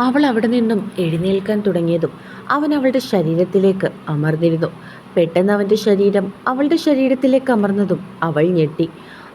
അവൾ അവിടെ നിന്നും എഴുന്നേൽക്കാൻ തുടങ്ങിയതും അവൻ അവളുടെ ശരീരത്തിലേക്ക് അമർന്നിരുന്നു. പെട്ടെന്ന് അവന്റെ ശരീരം അവളുടെ ശരീരത്തിലേക്ക് അമർന്നതും അവൾ ഞെട്ടി.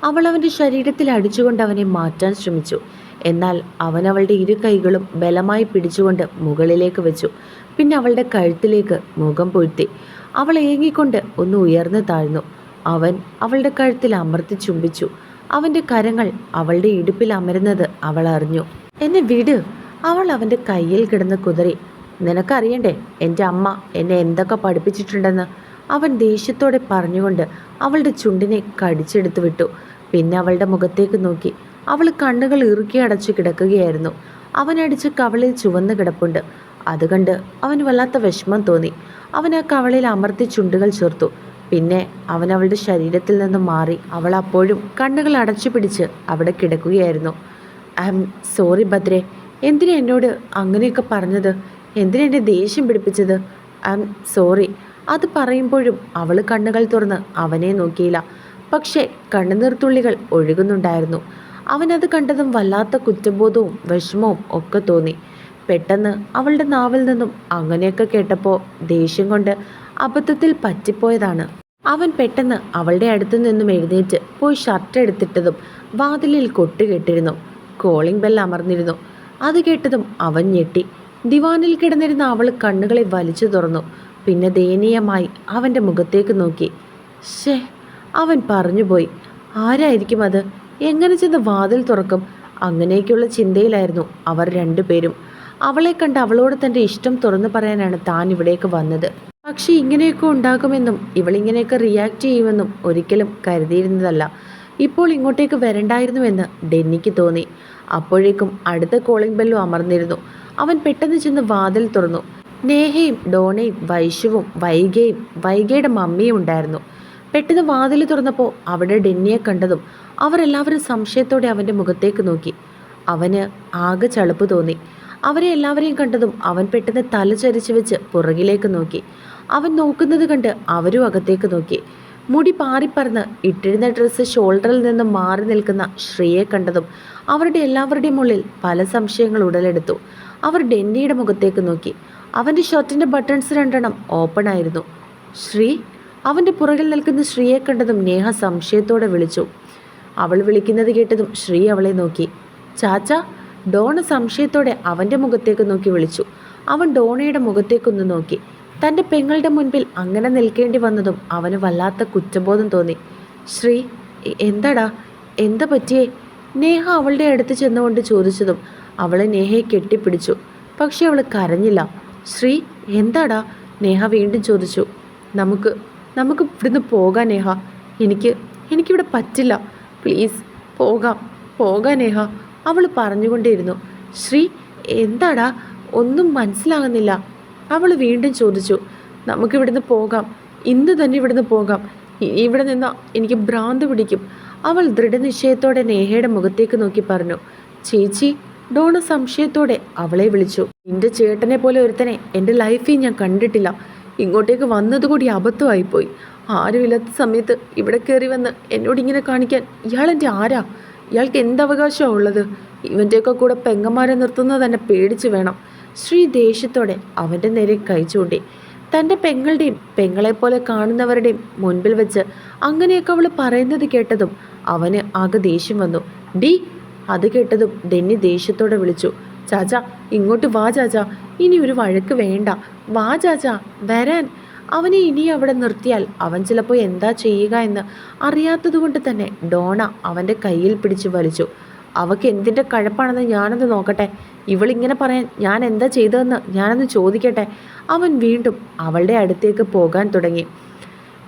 അവൾ അവന്റെ ശരീരത്തിൽ അടിച്ചുകൊണ്ട് അവനെ മാറ്റാൻ ശ്രമിച്ചു. എന്നാൽ അവൻ അവളുടെ ഇരു കൈകളും ബലമായി പിടിച്ചുകൊണ്ട് മുകളിലേക്ക് വെച്ചു. പിന്നെ അവളുടെ കഴുത്തിലേക്ക് മുഖം പൊഴുത്തി. അവൾ ഏങ്ങിക്കൊണ്ട് ഒന്ന് ഉയർന്നു താഴ്ന്നു. അവൻ അവളുടെ കഴുത്തിൽ അമർത്തി ചുംബിച്ചു. അവന്റെ കരങ്ങൾ അവളുടെ ഇടുപ്പിൽ അമരുന്നത് അവൾ അറിഞ്ഞു. എന്നെ വിട്. അവൾ അവന്റെ കയ്യിൽ കിടന്ന് കുതിറി. നിനക്കറിയണ്ടേ എന്റെ അമ്മ എന്നെ എന്തൊക്കെ പഠിപ്പിച്ചിട്ടുണ്ടെന്ന്? അവൻ ദേഷ്യത്തോടെ പറഞ്ഞുകൊണ്ട് അവളുടെ ചുണ്ടിനെ കടിച്ചെടുത്തു വിട്ടു. പിന്നെ അവളുടെ മുഖത്തേക്ക് നോക്കി. അവൾ കണ്ണുകൾ ഇറുക്കി അടച്ചു കിടക്കുകയായിരുന്നു. അവനടിച്ച് കവളിൽ ചുവന്ന് കിടപ്പുണ്ട്. അത് കണ്ട് അവന് വല്ലാത്ത വിഷമം തോന്നി. അവൻ ആ കവളിൽ അമർത്തി ചുണ്ടുകൾ ചേർത്തു. പിന്നെ അവൻ അവളുടെ ശരീരത്തിൽ നിന്ന് മാറി അവൾ അപ്പോഴും കണ്ണുകൾ അടച്ചു പിടിച്ച് അവിടെ കിടക്കുകയായിരുന്നു. ഐ എം സോറി ഭദ്രേ. എന്തിനാ എന്നോട് അങ്ങനെയൊക്കെ പറഞ്ഞത്? എന്തിനാ എന്നെ ദേഷ്യം പിടിപ്പിച്ചത്? ഐ എം സോറി അത് പറയുമ്പോഴും അവൾ കണ്ണുകൾ തുറന്ന് അവനെ നോക്കിയില്ല. പക്ഷേ കണ്ണുനീർത്തുള്ളികൾ ഒഴുകുന്നുണ്ടായിരുന്നു. അവനത് കണ്ടതും വല്ലാത്ത കുറ്റബോധവും വിഷമവും ഒക്കെ തോന്നി. പെട്ടെന്ന് അവളുടെ നാവിൽ നിന്നും അങ്ങനെയൊക്കെ കേട്ടപ്പോൾ ദേഷ്യം കൊണ്ട് അബദ്ധത്തിൽ പറ്റിപ്പോയതാണ്. അവൻ പെട്ടെന്ന് അവളുടെ അടുത്തു നിന്നും എഴുന്നേറ്റ് പോയി ഷർട്ട് എടുത്തിട്ടതും വാതിലിൽ കൊട്ടുകെട്ടിരുന്നു കോളിംഗ് ബെൽ അമർന്നിരുന്നു. അത് കേട്ടതും അവൻ ഞെട്ടി. ദിവാനിൽ കിടന്നിരുന്ന അവൾ കണ്ണുകളെ വലിച്ചു തുറന്നു. പിന്നെ ദയനീയമായി അവന്റെ മുഖത്തേക്ക് നോക്കി. ഷേ അവൻ പറഞ്ഞുപോയി. ആരായിരിക്കും അത്? എങ്ങനെ ചെന്ന് വാതിൽ തുറക്കും? അങ്ങനെയൊക്കെയുള്ള ചിന്തയിലായിരുന്നു അവർ രണ്ടുപേരും. അവളെ കണ്ട് അവളോട് തന്റെ ഇഷ്ടം തുറന്നു പറയാനാണ് താൻ ഇവിടേക്ക് വന്നത്. പക്ഷേ ഇങ്ങനെയൊക്കെ ഉണ്ടാകുമെന്നും ഇവളിങ്ങനെയൊക്കെ റിയാക്ട് ചെയ്യുമെന്നും ഒരിക്കലും കരുതിയിരുന്നതല്ല. ഇപ്പോൾ ഇങ്ങോട്ടേക്ക് വരണ്ടായിരുന്നുവെന്ന് ഡെന്നിക്ക് തോന്നി. അപ്പോഴേക്കും അടുത്ത കോളിംഗ് ബെല്ലും അമർന്നിരുന്നു. അവൻ പെട്ടെന്ന് ചെന്ന് വാതിൽ തുറന്നു. നേഹയും ഡോണയും വൈശുവും വൈഗയും വൈഗയുടെ മമ്മിയും ഉണ്ടായിരുന്നു. പെട്ടെന്ന് വാതിൽ തുറന്നപ്പോൾ അവിടെ ഡെന്നിയെ കണ്ടതും അവരെല്ലാവരും സംശയത്തോടെ അവന്റെ മുഖത്തേക്ക് നോക്കി. അവന് ആകെ ചളുപ്പ് തോന്നി. അവരെ എല്ലാവരെയും കണ്ടതും അവൻ പെട്ടെന്ന് തല ചരിച്ചു വെച്ച് പുറകിലേക്ക് നോക്കി. അവൻ നോക്കുന്നത് കണ്ട് അവരും അകത്തേക്ക് നോക്കി. മുടി പാറിപ്പറന്ന് ഇട്ടിരുന്ന ഡ്രസ്സ് ഷോൾഡറിൽ നിന്ന് മാറി നിൽക്കുന്ന ശ്രീയെ കണ്ടതും അവരുടെ എല്ലാവരുടെയും ഉള്ളിൽ പല സംശയങ്ങൾ ഉടലെടുത്തു. അവർ ഡെന്നിയുടെ മുഖത്തേക്ക് നോക്കി. അവന്റെ ഷർട്ടിന്റെ ബട്ടൺസ് രണ്ടെണ്ണം ഓപ്പൺ ആയിരുന്നു. ശ്രീ അവന്റെ പുറകിൽ നിൽക്കുന്ന ശ്രീയെ കണ്ടതും നേഹ സംശയത്തോടെ വിളിച്ചു. അവൾ വിളിക്കുന്നത് കേട്ടതും ശ്രീ അവളെ നോക്കി. ചാച്ച ഡോണ സംശയത്തോടെ അവന്റെ മുഖത്തേക്ക് നോക്കി വിളിച്ചു. അവൻ ഡോണയുടെ മുഖത്തേക്കൊന്ന് നോക്കി. തന്റെ പെങ്ങളുടെ മുൻപിൽ അങ്ങനെ നിൽക്കേണ്ടി വന്നതും അവന് വല്ലാത്ത കുറ്റബോധം തോന്നി. ശ്രീ എന്താടാ? എന്താ പറ്റിയേ? നേഹ അവളുടെ അടുത്ത് ചെന്നുകൊണ്ട് ചോദിച്ചതും അവളെ നേഹയെ കെട്ടിപ്പിടിച്ചു. പക്ഷെ അവൾ കരഞ്ഞില്ല. ശ്രീ എന്താടാ? നേഹ വീണ്ടും ചോദിച്ചു. നമുക്ക് നമുക്ക് ഇവിടുന്ന് പോകാം നേഹ. എനിക്ക് എനിക്കിവിടെ പറ്റില്ല. പ്ലീസ് പോകാം പോകാം നേഹ. അവൾ പറഞ്ഞുകൊണ്ടേയിരുന്നു. ശ്രീ എന്താടാ? ഒന്നും മനസ്സിലാകുന്നില്ല. അവൾ വീണ്ടും ചോദിച്ചു നമുക്കിവിടുന്ന് പോകാം. ഇന്ന് തന്നെ ഇവിടുന്ന് പോകാം. ഇവിടെ നിന്ന് എനിക്ക് ഭ്രാന്ത് പിടിക്കും. അവൾ ദൃഢനിശ്ചയത്തോടെ നേഹയുടെ മുഖത്തേക്ക് നോക്കി പറഞ്ഞു ചേച്ചി ഡോണ സംശയത്തോടെ അവളെ വിളിച്ചു. എന്റെ ചേട്ടനെ പോലെ ഒരുത്തനെ എന്റെ ലൈഫിൽ ഞാൻ കണ്ടിട്ടില്ല. ഇങ്ങോട്ടേക്ക് വന്നതുകൂടി അബദ്ധമായിപ്പോയി. ആരുമില്ലാത്ത സമയത്ത് ഇവിടെ കയറി വന്ന് എന്നോട് ഇങ്ങനെ കാണിക്കാൻ ഇയാൾ എന്റെ ആരാ? ഇയാൾക്ക് എന്ത് അവകാശമാണ് ഉള്ളത്? ഇവന്റെയൊക്കെ കൂടെ പെങ്ങന്മാരെ നിർത്തുന്നത് തന്നെ പേടിച്ച് വേണം. ശ്രീ ദേഷ്യത്തോടെ അവന്റെ നേരെ കൈ ചൂണ്ടി. തന്റെ പെങ്ങളുടെയും പെങ്ങളെപ്പോലെ കാണുന്നവരുടെയും മുൻപിൽ വെച്ച് അങ്ങനെയൊക്കെ അവൾ പറയുന്നത് കേട്ടതും അവന് ആകെ ദേഷ്യം വന്നു. ഡി അത് കേട്ടതും ഡെന്നി ദേഷ്യത്തോടെ വിളിച്ചു. ചാച്ച ഇങ്ങോട്ട് വാ ചാച്ച. ഇനി ഒരു വഴക്ക് വേണ്ട. വാ ചാച്ച വരാൻ. അവനെ ഇനി അവിടെ നിർത്തിയാൽ അവൻ ചിലപ്പോൾ എന്താ ചെയ്യുക എന്ന് അറിയാത്തതുകൊണ്ട് തന്നെ ഡോണ അവന്റെ കയ്യിൽ പിടിച്ചു വലിച്ചു. അവക്ക് എന്തിന്റെ കഴപ്പാണെന്ന് ഞാനൊന്ന് നോക്കട്ടെ. ഇവളിങ്ങനെ പറയാൻ ഞാൻ എന്താ ചെയ്തതെന്ന് ഞാനൊന്ന് ചോദിക്കട്ടെ? അവൻ വീണ്ടും അവളുടെ അടുത്തേക്ക് പോകാൻ തുടങ്ങി.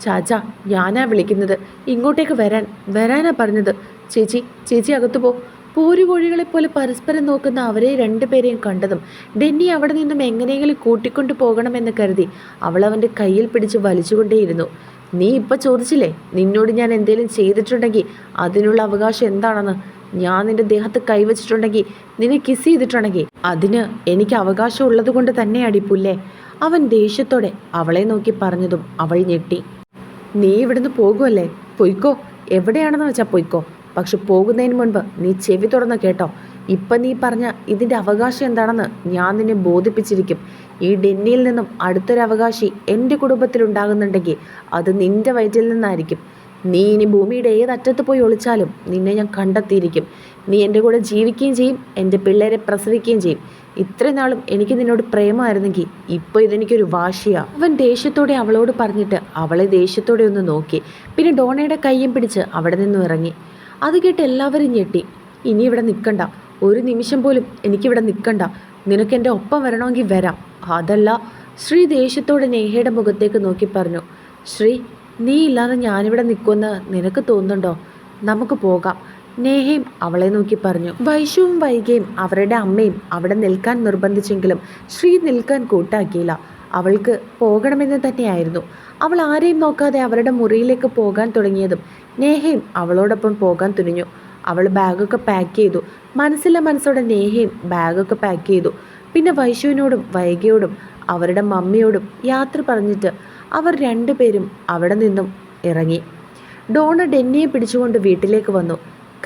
ചാച്ച ഞാനാ വിളിക്കുന്നത്. ഇങ്ങോട്ടേക്ക് വരാൻ വരാനാ പറഞ്ഞത്. ചേച്ചി ചേച്ചി അകത്തു പോ. പോരുകോഴികളെ പോലെ പരസ്പരം നോക്കുന്ന അവരെ രണ്ടുപേരെയും കണ്ടതും ഡെന്നി അവിടെ നിന്നും എങ്ങനെയെങ്കിലും കൂട്ടിക്കൊണ്ടു പോകണമെന്ന് കരുതി അവൾ അവന്റെ കയ്യിൽ പിടിച്ച് വലിച്ചുകൊണ്ടേയിരുന്നു. നീ ഇപ്പം ചോദിച്ചില്ലേ? നിന്നോട് ഞാൻ എന്തെങ്കിലും ചെയ്തിട്ടുണ്ടെങ്കിൽ അതിനുള്ള അവകാശം എന്താണെന്ന്? ഞാൻ നിന്റെ ദേഹത്ത് കൈവച്ചിട്ടുണ്ടെങ്കിൽ നിന്നെ കിസ് ചെയ്തിട്ടുണ്ടെങ്കിൽ അതിന് എനിക്ക് അവകാശം ഉള്ളത് കൊണ്ട് തന്നെ അടിപ്പുല്ലേ അവൻ ദേഷ്യത്തോടെ അവളെ നോക്കി പറഞ്ഞതും അവൾ ഞെട്ടി. നീ ഇവിടുന്ന് പോകുമല്ലേ പൊയ്ക്കോ. എവിടെയാണെന്ന് വെച്ചാൽ പൊയ്ക്കോ. പക്ഷെ പോകുന്നതിന് മുൻപ് നീ ചെവി തുറന്ന് കേട്ടോ. ഇപ്പം നീ പറഞ്ഞ ഇതിന്റെ അവകാശം എന്താണെന്ന് ഞാൻ നിന്നെ ബോധിപ്പിച്ചിരിക്കും. ഈ ഡെന്നിയിൽ നിന്നും അടുത്തൊരു അവകാശി എന്റെ കുടുംബത്തിലുണ്ടാകുന്നുണ്ടെങ്കിൽ അത് നിന്റെ വയറ്റിൽ നിന്നായിരിക്കും. നീ ഇനി ഭൂമിയുടെ ഏതറ്റത്ത് പോയി ഒളിച്ചാലും നിന്നെ ഞാൻ കണ്ടെത്തിയിരിക്കും. നീ എന്റെ കൂടെ ജീവിക്കുകയും ചെയ്യും എന്റെ പിള്ളേരെ പ്രസവിക്കുകയും ചെയ്യും. ഇത്രയും നാളും എനിക്ക് നിന്നോട് പ്രേമമായിരുന്നെങ്കിൽ ഇപ്പോൾ ഇതെനിക്കൊരു വാശിയാണ് അവൻ ദേഷ്യത്തോടെ അവളോട് പറഞ്ഞിട്ട് അവളെ ദേഷ്യത്തോടെ ഒന്ന് നോക്കി. പിന്നെ ഡോണയുടെ കയ്യും പിടിച്ച് അവിടെ നിന്നും ഇറങ്ങി. അത് കേട്ട് എല്ലാവരും ഞെട്ടി. ഇനി ഇവിടെ നിൽക്കണ്ട. ഒരു നിമിഷം പോലും എനിക്കിവിടെ നിൽക്കണ്ട. നിനക്ക് എന്റെ ഒപ്പം വരണമെങ്കിൽ വരാം. അതല്ല ശ്രീ ദേഷ്യത്തോടെ നേഹയുടെ മുഖത്തേക്ക് നോക്കി പറഞ്ഞു. ശ്രീ നീ ഇല്ലാതെ ഞാനിവിടെ നിൽക്കുമെന്ന് നിനക്ക് തോന്നുന്നുണ്ടോ? നമുക്ക് പോകാം. നേഹയും അവളെ നോക്കി പറഞ്ഞു. വൈശുവും വൈകയും അവരുടെ അമ്മയും അവിടെ നിൽക്കാൻ നിർബന്ധിച്ചെങ്കിലും ശ്രീ നിൽക്കാൻ കൂട്ടാക്കിയില്ല. അവൾക്ക് പോകണമെന്ന് തന്നെയായിരുന്നു. അവൾ ആരെയും നോക്കാതെ അവരുടെ മുറിയിലേക്ക് പോകാൻ തുടങ്ങിയതും നേഹയും അവളോടൊപ്പം പോകാൻ തുനിഞ്ഞു. അവൾ ബാഗൊക്കെ പാക്ക് ചെയ്തു. മനസ്സിലെ മനസ്സോടെ നേഹയും ബാഗൊക്കെ പാക്ക് ചെയ്തു. പിന്നെ വൈശുവിനോടും വൈകയോടും അവരുടെ മമ്മിയോടും യാത്ര പറഞ്ഞിട്ട് അവർ രണ്ടുപേരും അവിടെ നിന്നും ഇറങ്ങി. ഡോണ ഡെന്നിയെ പിടിച്ചുകൊണ്ട് വീട്ടിലേക്ക് വന്നു.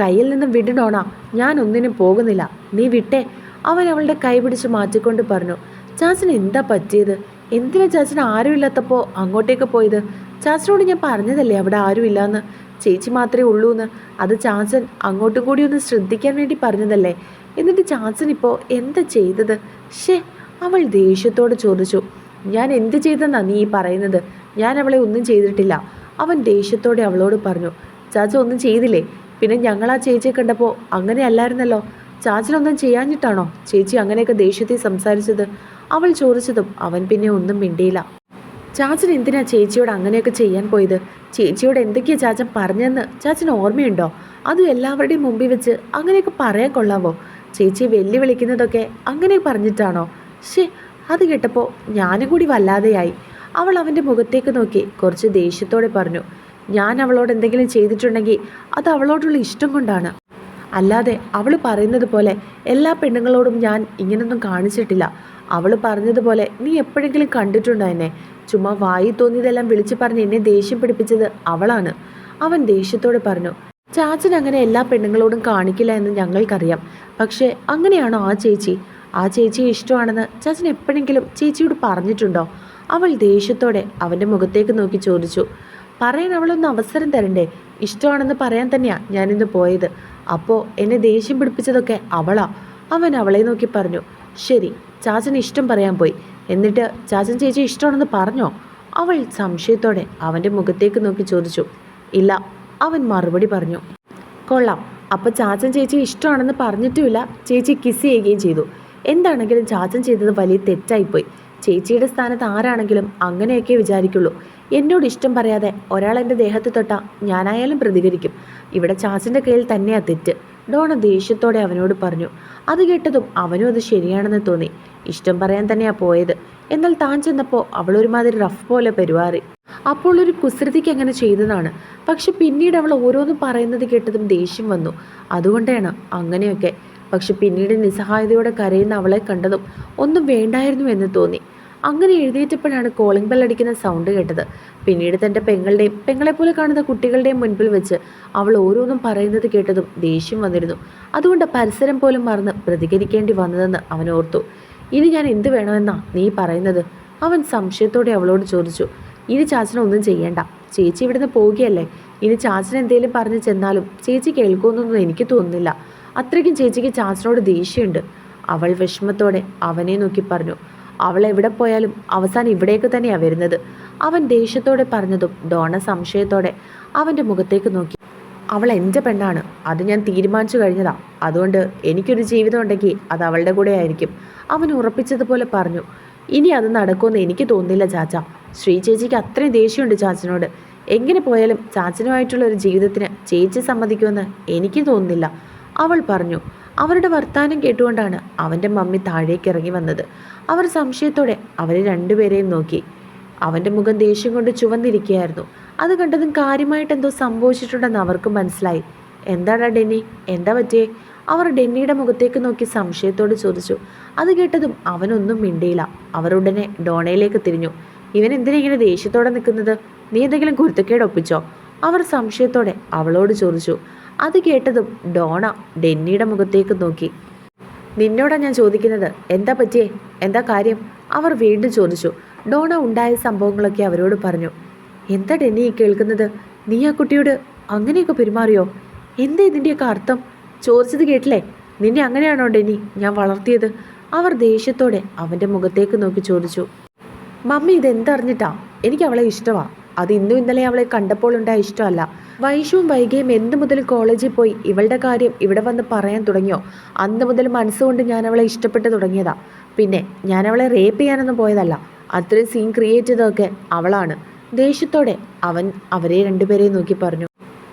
കയ്യിൽ നിന്ന് വിട് ഡോണ ഞാൻ ഒന്നിനും പോകുന്നില്ല. നീ വിട്ടേ. അവൻ അവളുടെ കൈ പിടിച്ച് മാറ്റിക്കൊണ്ട് പറഞ്ഞു. ചാച്ചന് എന്താ പറ്റിയത്? എന്തിനാ ചാച്ചന് ആരുമില്ലാത്തപ്പോൾ അങ്ങോട്ടേക്ക് പോയത്? ചാച്ചനോട് ഞാൻ പറഞ്ഞതല്ലേ അവിടെ ആരുമില്ലാന്ന് ചേച്ചി മാത്രമേ ഉള്ളൂ എന്ന്. അത് ചാച്ചൻ അങ്ങോട്ടും കൂടി ഒന്ന് ശ്രദ്ധിക്കാൻ വേണ്ടി പറഞ്ഞതല്ലേ? എന്നിട്ട് ചാച്ചൻ ഇപ്പോൾ എന്താ ചെയ്തത്? ഷേ അവൾ ദേഷ്യത്തോട് ചോദിച്ചു. ഞാൻ എന്ത് ചെയ്തെന്നാ നീ പറയുന്നത്? ഞാൻ അവളെ ഒന്നും ചെയ്തിട്ടില്ല. അവൻ ദേഷ്യത്തോടെ അവളോട് പറഞ്ഞു ചാച്ച ഒന്നും ചെയ്തില്ലേ? പിന്നെ ഞങ്ങൾ ആ ചേച്ചിയെ കണ്ടപ്പോൾ അങ്ങനെ അല്ലായിരുന്നല്ലോ. ചാച്ചനൊന്നും ചെയ്യാഞ്ഞിട്ടാണോ ചേച്ചി അങ്ങനെയൊക്കെ ദേഷ്യത്തിൽ സംസാരിച്ചത്? അവൾ ചോദിച്ചതും അവൻ പിന്നെ ഒന്നും മിണ്ടിയില്ല. ചാച്ചൻ എന്തിനാ ചേച്ചിയോട് അങ്ങനെയൊക്കെ ചെയ്യാൻ പോയത്? ചേച്ചിയോട് എന്തൊക്കെയാ ചാച്ചൻ പറഞ്ഞെന്ന് ചാച്ചന് ഓർമ്മയുണ്ടോ? അതും എല്ലാവരുടെയും മുമ്പിൽ വെച്ച് അങ്ങനെയൊക്കെ പറയാൻ കൊള്ളാമോ ചേച്ചിയെ വെല്ലുവിളിക്കുന്നതൊക്കെ അങ്ങനെ പറഞ്ഞിട്ടാണോ? ശേ അത് കേട്ടപ്പോൾ ഞാനും കൂടി വല്ലാതെയായി. അവൾ അവന്റെ മുഖത്തേക്ക് നോക്കി കുറച്ച് ദേഷ്യത്തോടെ പറഞ്ഞു ഞാൻ അവളോട് എന്തെങ്കിലും ചെയ്തിട്ടുണ്ടെങ്കിൽ അത് അവളോടുള്ള ഇഷ്ടം കൊണ്ടാണ്. അല്ലാതെ അവൾ പറയുന്നത് പോലെ എല്ലാ പെണ്ണുങ്ങളോടും ഞാൻ ഇങ്ങനൊന്നും കാണിച്ചിട്ടില്ല. അവൾ പറഞ്ഞതുപോലെ നീ എപ്പോഴെങ്കിലും കണ്ടിട്ടുണ്ടോ എന്നെ? ചുമ്മാ വായി തോന്നിയതെല്ലാം വിളിച്ചു പറഞ്ഞ് എന്നെ ദേഷ്യം പിടിപ്പിച്ചത് അവളാണ്. അവൻ ദേഷ്യത്തോടെ പറഞ്ഞു ചാച്ചൻ അങ്ങനെ എല്ലാ പെണ്ണുങ്ങളോടും കാണിക്കില്ല എന്ന് ഞങ്ങൾക്കറിയാം. പക്ഷേ അങ്ങനെയാണോ ആ ചേച്ചി? ആ ചേച്ചിയെ ഇഷ്ടമാണെന്ന് ചാച്ചൻ എപ്പോഴെങ്കിലും ചേച്ചിയോട് പറഞ്ഞിട്ടുണ്ടോ? അവൾ ദേഷ്യത്തോടെ അവന്റെ മുഖത്തേക്ക് നോക്കി ചോദിച്ചു. പറയാൻ അവളൊന്ന് അവസരം തരണ്ടേ? ഇഷ്ടമാണെന്ന് പറയാൻ തന്നെയാ ഞാനിന്ന് പോയത്. അപ്പോൾ എന്നെ ദേഷ്യം പിടിപ്പിച്ചതൊക്കെ അവളാ? അവൻ അവളെ നോക്കി പറഞ്ഞു. ശരി ചാച്ചൻ ഇഷ്ടം പറയാൻ പോയി. എന്നിട്ട് ചാച്ചൻ ചേച്ചി ഇഷ്ടമാണെന്ന് പറഞ്ഞോ? അവൾ സംശയത്തോടെ അവന്റെ മുഖത്തേക്ക് നോക്കി ചോദിച്ചു. ഇല്ല അവൻ മറുപടി പറഞ്ഞു. കൊള്ളാം. അപ്പോൾ ചാച്ചൻ ചേച്ചി ഇഷ്ടമാണെന്ന് പറഞ്ഞിട്ടുമില്ല. ചേച്ചി കിസ് ചെയ്യുകയും ചെയ്തു. എന്താണെങ്കിലും ചാച്ചൻ ചെയ്തത് വലിയ തെറ്റായിപ്പോയി. ചേച്ചിയുടെ സ്ഥാനത്ത് ആരാണെങ്കിലും അങ്ങനെയൊക്കെ വിചാരിക്കുള്ളൂ. എന്നോട് ഇഷ്ടം പറയാതെ ഒരാൾ എന്റെ ദേഹത്ത് തൊട്ടാൽ ഞാനായാലും പ്രതികരിക്കും. ഇവിടെ ചാച്ചന്റെ കയ്യിൽ തന്നെയാ തെറ്റ്. ഡോണ ദേഷ്യത്തോടെ അവനോട് പറഞ്ഞു അത് കേട്ടതും അവനും അത് ശരിയാണെന്ന് തോന്നി. ഇഷ്ടം പറയാൻ തന്നെയാ പോയത്. എന്നാൽ താൻ ചെന്നപ്പോൾ അവൾ ഒരുമാതിരി റഫ് പോലെ പെരുമാറി. അപ്പോൾ ഒരു കുസൃതിക്ക് അങ്ങനെ ചെയ്തതാണ്. പക്ഷെ പിന്നീട് അവൾ ഓരോന്നും പറയുന്നത് കേട്ടതും ദേഷ്യം വന്നു. അതുകൊണ്ടാണ് അങ്ങനെയൊക്കെ. പക്ഷെ പിന്നീട് നിസ്സഹായതയോടെ കരയുന്ന അവളെ കണ്ടതും ഒന്നും വേണ്ടായിരുന്നു എന്ന് തോന്നി. അങ്ങനെ എഴുതിയിട്ടപ്പോഴാണ് കോളിംഗ് ബെൽ അടിക്കുന്ന സൗണ്ട് കേട്ടത്. പിന്നീട് തന്റെ പെങ്ങളുടെയും പെങ്ങളെപ്പോലെ കാണുന്ന കുട്ടികളുടെയും മുൻപിൽ വെച്ച് അവൾ ഓരോന്നും പറയുന്നത് കേട്ടതും ദേഷ്യം വന്നിരുന്നു. അതുകൊണ്ട് പരിസരം പോലും മറന്ന് പ്രതികരിക്കേണ്ടി വന്നതെന്ന് അവൻ ഓർത്തു. ഇനി ഞാൻ എന്ത് വേണമെന്നാ നീ പറയുന്നത്? അവൻ സംശയത്തോടെ അവളോട് ചോദിച്ചു. ഇനി ചാച്ചനൊന്നും ചെയ്യേണ്ട ചെയ്യണ്ട. ചേച്ചി ഇവിടുന്ന് പോവുകയല്ലേ. ഇനി ചാച്ചൻ എന്തെങ്കിലും പറഞ്ഞ് ചെന്നാലും ചേച്ചി കേൾക്കുമെന്നൊന്നും എനിക്ക് തോന്നുന്നില്ല. അത്രയ്ക്കും ചേച്ചിക്ക് ചാച്ചനോട് ദേഷ്യമുണ്ട്. അവൾ വിഷമത്തോടെ അവനെ നോക്കി പറഞ്ഞു അവൾ എവിടെ പോയാലും അവസാനം ഇവിടേക്ക് തന്നെയാണ് വരുന്നത്. അവൻ ദേഷ്യത്തോടെ പറഞ്ഞതും ഡോണ സംശയത്തോടെ അവന്റെ മുഖത്തേക്ക് നോക്കി. അവൾ എന്റെ പെണ്ണാണ്. അത് ഞാൻ തീരുമാനിച്ചു കഴിഞ്ഞതാ. അതുകൊണ്ട് എനിക്കൊരു ജീവിതം ഉണ്ടെങ്കിൽ അത് അവളുടെ കൂടെ ആയിരിക്കും. അവൻ ഉറപ്പിച്ചതുപോലെ പറഞ്ഞു ഇനി അത് നടക്കുമെന്ന് എനിക്ക് തോന്നുന്നില്ല ചാച്ച. ശ്രീ ചേച്ചിക്ക് അത്രയും ദേഷ്യമുണ്ട് ചാച്ചനോട്. എങ്ങനെ പോയാലും ചാച്ചനുമായിട്ടുള്ള ഒരു ജീവിതത്തിന് ചേച്ചി സമ്മതിക്കുമെന്ന് എനിക്ക് തോന്നുന്നില്ല. അവൾ പറഞ്ഞു അവരുടെ വർത്താനം കേട്ടുകൊണ്ടാണ് അവന്റെ മമ്മി താഴേക്ക് ഇറങ്ങി വന്നത്. അവർ സംശയത്തോടെ അവരെ രണ്ടുപേരെയും നോക്കി. അവന്റെ മുഖം ദേഷ്യം കൊണ്ട് ചുവന്നിരിക്കുകയായിരുന്നു. അത് കണ്ടതും കാര്യമായിട്ട് എന്തോ സംഭവിച്ചിട്ടുണ്ടെന്ന് അവർക്ക് മനസ്സിലായി. എന്താടാ ഡെന്നി? എന്താ പറ്റിയേ? അവർ ഡെന്നിയുടെ മുഖത്തേക്ക് നോക്കി സംശയത്തോട് ചോദിച്ചു. അത് കേട്ടതും അവനൊന്നും മിണ്ടിയില്ല. അവർ ഉടനെ ഡോണയിലേക്ക് തിരിഞ്ഞു. ഇവൻ എന്തിനാ ഇങ്ങനെ ദേഷ്യത്തോടെ നിൽക്കുന്നത്? നീ എന്തെങ്കിലും കുരുത്തക്കേട് ഒപ്പിച്ചോ? അവർ സംശയത്തോടെ അവളോട് ചോദിച്ചു. അത് കേട്ടതും ഡോണ ഡെന്നിയുടെ മുഖത്തേക്ക് നോക്കി. നിന്നോടാ ഞാൻ ചോദിക്കുന്നത് എന്താ പറ്റിയേ? എന്താ കാര്യം? അവർ വീണ്ടും ചോദിച്ചു. ഡോണ ഉണ്ടായ സംഭവങ്ങളൊക്കെ അവരോട് പറഞ്ഞു. എന്താ ഡെന്നി കേൾക്കുന്നത്? നീ ആ കുട്ടിയോട് അങ്ങനെയൊക്കെ പെരുമാറിയോ? എന്താ ഇതിന്റെയൊക്കെ അർത്ഥം? ചോദിച്ചത് കേട്ടില്ലേ? നിന്നെ അങ്ങനെയാണോ ഡെന്നി ഞാൻ വളർത്തിയത്? അവർ ദേഷ്യത്തോടെ അവന്റെ മുഖത്തേക്ക് നോക്കി ചോദിച്ചു. മമ്മി ഇതെന്തറിഞ്ഞിട്ടാ? എനിക്ക് അവളെ ഇഷ്ടമാണ് അത് ഇന്നും ഇന്നലെ അവളെ കണ്ടപ്പോൾ ഉണ്ടായ ഇഷ്ടമല്ല. വൈഷുവും വൈകിയും എന്തു മുതൽ കോളേജിൽ പോയി? ഇവളുടെ കാര്യം ഇവിടെ വന്ന് പറയാൻ തുടങ്ങിയോ? അന്ന് മുതൽ മനസ്സുകൊണ്ട് ഞാൻ അവളെ ഇഷ്ടപ്പെട്ട് തുടങ്ങിയതാ. പിന്നെ ഞാൻ അവളെ റേപ്പ് ചെയ്യാനൊന്നും പോയതല്ല. അത്രയും സീൻ ക്രിയേറ്റ് ചെയ്തതൊക്കെ അവളാണ്. ദേഷ്യത്തോടെ അവൻ അവരെ രണ്ടുപേരെയും നോക്കി പറഞ്ഞു.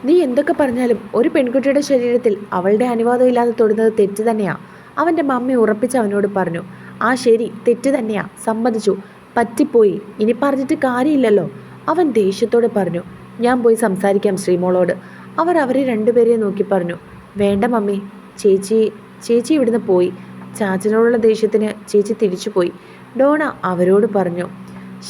നീ എന്തൊക്കെ പറഞ്ഞാലും ഒരു പെൺകുട്ടിയുടെ ശരീരത്തിൽ അവളുടെ അനുവാദം ഇല്ലാതെ തൊടുന്നത് തെറ്റ് തന്നെയാ അവന്റെ മമ്മി ഉറപ്പിച്ച് അവനോട് പറഞ്ഞു. ആ ശരി തെറ്റ് തന്നെയാ. സമ്മതിച്ചു. പറ്റിപ്പോയി. ഇനി പറഞ്ഞിട്ട് കാര്യമില്ലല്ലോ. അവൻ ദേഷ്യത്തോടെ പറഞ്ഞു. ഞാൻ പോയി സംസാരിക്കാം ശ്രീമോളോട്. അവർ അവരെ രണ്ടുപേരെയും നോക്കി പറഞ്ഞു. വേണ്ട മമ്മി. ചേച്ചി ചേച്ചി ഇവിടുന്ന് പോയി. ചാച്ചനോടുള്ള ദേഷ്യത്തിന് ചേച്ചി തിരിച്ചു പോയി. ഡോണ അവരോട് പറഞ്ഞു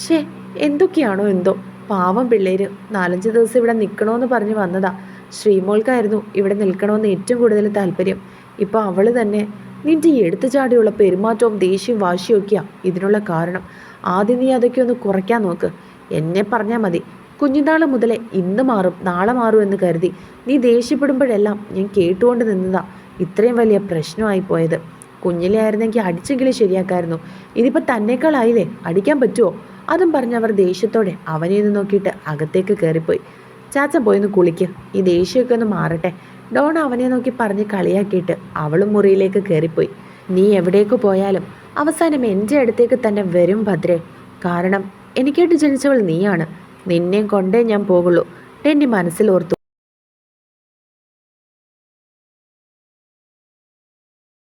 ഷേ എന്തൊക്കെയാണോ എന്തോ. പാവം പിള്ളേര്. നാലഞ്ച് ദിവസം ഇവിടെ നിൽക്കണമെന്ന് പറഞ്ഞ് വന്നതാ. ശ്രീമോൾക്കായിരുന്നു ഇവിടെ നിൽക്കണമെന്ന് ഏറ്റവും കൂടുതൽ താല്പര്യം. ഇപ്പോൾ അവൾ തന്നെ നിന്റെ ഈ എടുത്തു ചാടിയുള്ള പെരുമാറ്റവും ദേഷ്യവും വാശിയും ഒക്കെയാ ഇതിനുള്ള കാരണം. ആദ്യം നീ അതൊക്കെ ഒന്ന് കുറയ്ക്കാൻ നോക്ക്. എന്നെ പറഞ്ഞാൽ മതി. കുഞ്ഞുനാൾ മുതലേ ഇന്ന് മാറും നാളെ മാറും എന്ന് കരുതി നീ ദേഷ്യപ്പെടുമ്പോഴെല്ലാം ഞാൻ കേട്ടുകൊണ്ട് നിന്നതാ ഇത്രയും വലിയ പ്രശ്നമായി പോയത്. കുഞ്ഞിലെ ആയിരുന്നെങ്കിൽ അടിച്ചെങ്കിലും ശരിയാക്കായിരുന്നു. ഇതിപ്പോൾ തന്നേക്കാളായില്ലേ? അടിക്കാൻ പറ്റുമോ അതും പറഞ്ഞ് അവർ ദേഷ്യത്തോടെ അവനെ നിന്ന് നോക്കിയിട്ട് അകത്തേക്ക് കയറിപ്പോയി. ചാച്ചൻ പോയിന്ന് കുളിക്ക്. ഈ ദേഷ്യമൊക്കെ ഒന്ന് മാറട്ടെ. ഡോൺ അവനെ നോക്കി പറഞ്ഞ് കളിയാക്കിയിട്ട് അവളും മുറിയിലേക്ക് കയറിപ്പോയി. നീ എവിടേക്ക് പോയാലും അവസാനം എന്റെ അടുത്തേക്ക് തന്നെ വരും ഭദ്രേ. കാരണം എനിക്കായിട്ട് ജനിച്ചവൾ നീയാണ്. നിന്നെയും കൊണ്ടേ ഞാൻ പോകുള്ളൂ. ടെന്നി മനസ്സിൽ ഓർത്തു